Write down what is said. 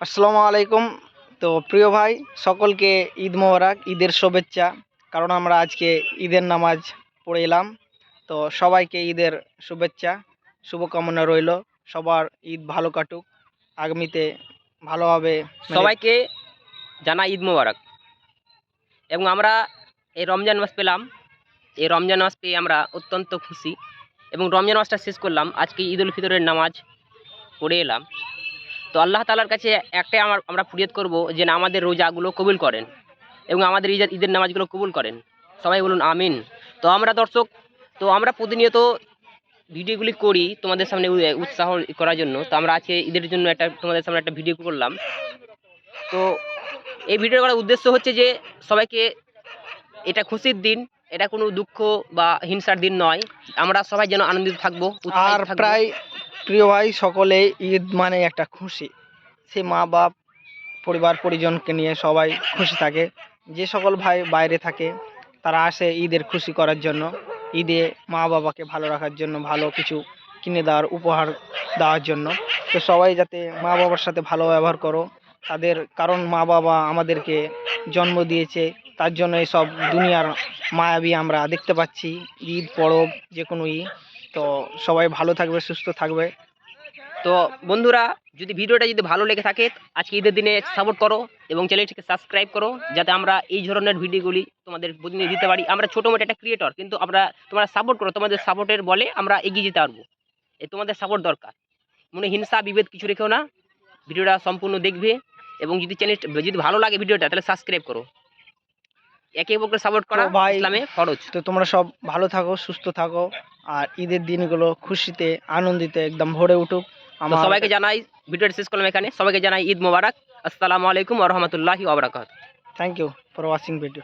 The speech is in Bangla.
আসসালামু আলাইকুম। তো প্রিয় ভাই, সকলকে ঈদ মোবারক, ঈদের শুভেচ্ছা। কারণ আমরা আজকে ঈদের নামাজ পড়ে এলাম। তো সবাইকে ঈদের শুভেচ্ছা, শুভকামনা রইল। সবার ঈদ ভালো কাটুক, আগামীতে ভালোভাবে মানে সবাইকে জানা ঈদ মোবারক। এবং আমরা এই রমজান মাস পেলাম। এই রমজান মাস পেয়ে আমরা অত্যন্ত খুশি। এবং রমজান মাসটা শেষ করলাম। আজকে ঈদ উল ফিতরের নামাজ পড়ে এলাম। তো আল্লাহ তালার কাছে একটাই আমার, আমরা ফুরিয়াদ করব যে না, আমাদের রোজাগুলো কবুল করেন এবং আমাদের ঈদের ঈদের নামাজগুলো কবুল করেন। সবাই বলুন, আমিন। তো আমরা দর্শক, তো আমরা প্রতিনিয়ত ভিডিওগুলি করি তোমাদের সামনে উৎসাহ করার জন্য। তো আমরা আজকে ঈদের জন্য একটা, তোমাদের সামনে একটা ভিডিও করলাম। তো এই ভিডিও করার উদ্দেশ্য হচ্ছে যে সবাইকে এটা খুশির দিন, এটা কোনো দুঃখ বা হিংসার দিন নয়। আমরা সবাই যেন আনন্দিত থাকব। আর প্রায় প্রিয় ভাই সকলে ঈদ মানে একটা খুশি। সে মা বাপ, পরিবার পরিজনকে নিয়ে সবাই খুশি থাকে। যে সকল ভাই বাইরে থাকে, তারা আসে ঈদের খুশি করার জন্য। ঈদে মা বাবাকে ভালো রাখার জন্য, ভালো কিছু কিনে দেওয়ার, উপহার দেওয়ার জন্য। তো সবাই যাতে মা বাবার সাথে ভালো ব্যবহার করো, তাদের কারণ মা বাবা আমাদেরকে জন্ম দিয়েছে, তার জন্য এই সব দুনিয়ার মায়াবী আমরা দেখতে পাচ্ছি। ঈদ, পরব যে কোনো ঈদ। তো সবাই ভালো থাকবে সুস্থ থাকবে। তো বন্ধুরা যদি ভিডিওটা যদি ভালো লেগে থাকে আজকে ঈদের দিনে সাপোর্ট করো এবং চ্যানেলটিকে সাবস্ক্রাইব করো যাতে আমরা এই ধরনের ভিডিওগুলি তোমাদের প্রতিনিধি দিতে পারি। আমরা ছোটো মোটো একটা ক্রিয়েটর কিন্তু আমরা তোমরা সাপোর্ট করো তোমাদের সাপোর্টের বলে আমরা এগিয়ে যেতে পারব। এ তোমাদের সাপোর্ট দরকার। মনে হিংসা বিভেদ কিছু রেখেও না। ভিডিওটা সম্পূর্ণ দেখবে এবং যদি চ্যানেল যদি ভালো লাগে ভিডিওটা তাহলে সাবস্ক্রাইব করো। একে অপরকে সাপোর্ট করা ইসলামে ফরজ। তো তোমরা সব ভালো থাকো সুস্থ থাকো। আর ঈদের দিনগুলো খুশিতে আনন্দিতে একদম ভরে উঠুক। আমরা সবাইকে জানাই ভিডিওটা শেষ করলাম এখানে। সবাইকে জানাই ঈদ মোবারক। আসসালামু আলাইকুম ওয়া রাহমাতুল্লাহি ওয়া বারাকাতুহু। Thank you for watching video